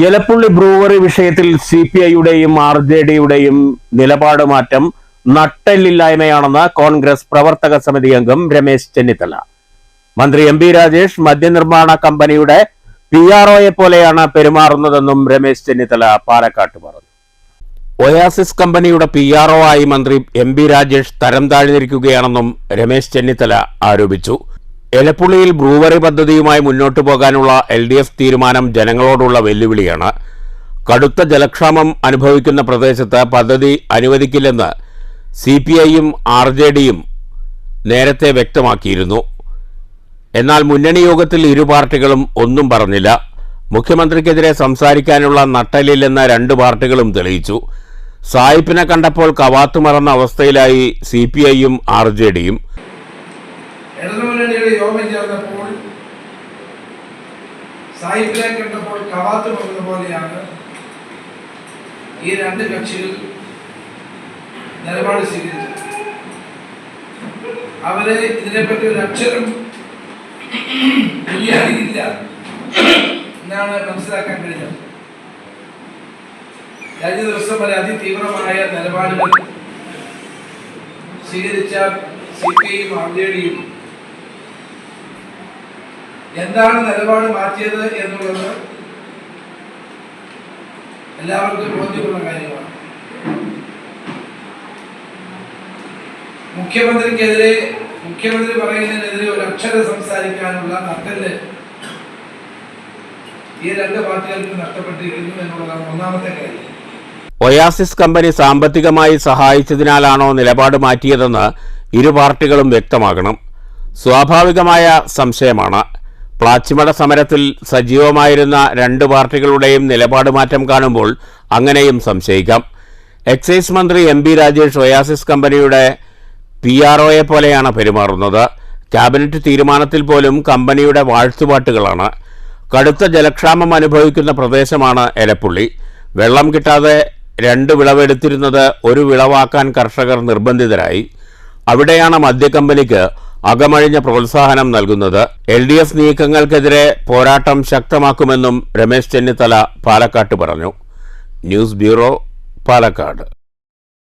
Elappully brewery വിഷയത്തിൽ C P ഐയുടെയും R J ഡിയുടെയും നിലപാട് മാറ്റം നട്ടെല്ലില്ലായ്മയാണെന്ന് കോൺഗ്രസ് പ്രവർത്തക സമിതി അംഗം രമേശ് ചെന്നിത്തല. മന്ത്രി എം പി രാജേഷ് മദ്യനിർമ്മാണ കമ്പനിയുടെ പി ആർ ഒയെ പോലെയാണ് പെരുമാറുന്നതെന്നും രമേശ് ചെന്നിത്തല പാലക്കാട്ട് പറഞ്ഞു. ഒയാസിസ് കമ്പനിയുടെ പി ആർ ഒ ആയി മന്ത്രി എം പി രാജേഷ് തരം താഴ്ന്നിരിക്കുകയാണെന്നും രമേശ് ചെന്നിത്തല ആരോപിച്ചു. എലപ്പുള്ളിയിൽ ബ്രൂവറി പദ്ധതിയുമായി മുന്നോട്ടു പോകാനുള്ള എൽ ഡി എഫ് തീരുമാനം ജനങ്ങളോടുള്ള വെല്ലുവിളിയാണ്. കടുത്ത ജലക്ഷാമം അനുഭവിക്കുന്ന പ്രദേശത്ത് പദ്ധതി അനുവദിക്കില്ലെന്ന് സി പി ഐയും ആർ ജെ ഡിയും നേരത്തെ വ്യക്തമാക്കിയിരുന്നു. എന്നാൽ മുന്നണി യോഗത്തിൽ ഇരു പാർട്ടികളും ഒന്നും പറഞ്ഞില്ല. മുഖ്യമന്ത്രിക്കെതിരെ സംസാരിക്കാനുള്ള നട്ടലില്ലെന്ന് രണ്ട് പാർട്ടികളും തെളിയിച്ചു. സായിപ്പിനെ കണ്ടപ്പോൾ കവാത്തു മറന്ന അവസ്ഥയിലായി സി പി ഐയും ആർ ജെ ഡിയും ഇടതുമുന്നണിയുടെ യോഗം ചേർന്നപ്പോൾ സാഹിബിനെ കണ്ടപ്പോൾ കവാത്ത് പറഞ്ഞ പോലെയാണ് ഈ രണ്ട് കക്ഷികൾ നിലപാട് സ്വീകരിച്ചത്. അവരെ ഇതിനെപ്പറ്റി ഒരു അക്ഷരം ഇല്ല എന്നാണ് മനസ്സിലാക്കാൻ കഴിഞ്ഞത്. കഴിഞ്ഞ ദിവസം വരെ അതിതീവ്രമായ നിലപാടുകൾ സ്വീകരിച്ച സി പി ഐയും ആർ ജെ ഡിയും എന്താണ് നിലപാട് മാറ്റിയത് എന്നുള്ളത് എല്ലാവർക്കും ബോധ്യമുള്ള കാര്യമാണ്. മുഖ്യമന്ത്രിക്കെതിരെ മുഖ്യമന്ത്രി പറയുന്നതിനെതിരെ ഒരു അക്ഷരം സംസാരിക്കാനുള്ള നട്ടൽ ഈ രണ്ട് പാർട്ടികൾക്ക് നഷ്ടപ്പെട്ടിരിക്കുന്നു എന്നുള്ളതാണ് ഒന്നാമത്തെ കാര്യം. ഒയാസിസ് കമ്പനി സാമ്പത്തികമായി സഹായിച്ചതിനാലാണോ നിലപാട് മാറ്റിയതെന്ന് ഇരു പാർട്ടികളും വ്യക്തമാകണം. സ്വാഭാവികമായ സംശയമാണ്. പ്ലാച്ചിമട സമരത്തിൽ സജീവമായിരുന്ന രണ്ട് പാർട്ടികളുടെയും നിലപാട് മാറ്റം കാണുമ്പോൾ അങ്ങനെയും സംശയിക്കാം. എക്സൈസ് മന്ത്രി എം ബി രാജേഷ് ഒയാസിസ് കമ്പനിയുടെ പി ആർ ഒയെ പോലെയാണ് പെരുമാറുന്നത്. ക്യാബിനറ്റ് തീരുമാനത്തിൽ പോലും കമ്പനിയുടെ വാഴ്ത്തുപാട്ടുകളാണ്. കടുത്ത ജലക്ഷാമം അനുഭവിക്കുന്ന പ്രദേശമാണ് എലപ്പുള്ളി വെള്ളം കിട്ടാതെ രണ്ട് വിളവെടുത്തിരുന്നത് ഒരു വിളവാക്കാൻ കർഷകർ നിർബന്ധിതരായി. അവിടെയാണ് മദ്യക്കമ്പനിക്ക് അകമഴിഞ്ഞ പ്രോത്സാഹനം നൽകുന്നത് എൽ ഡി എഫ് നീക്കങ്ങൾക്കെതിരെ പോരാട്ടം ശക്തമാക്കുമെന്നും രമേശ് ചെന്നിത്തല പാലക്കാട്ട് പറഞ്ഞു. News bureau Palakkad.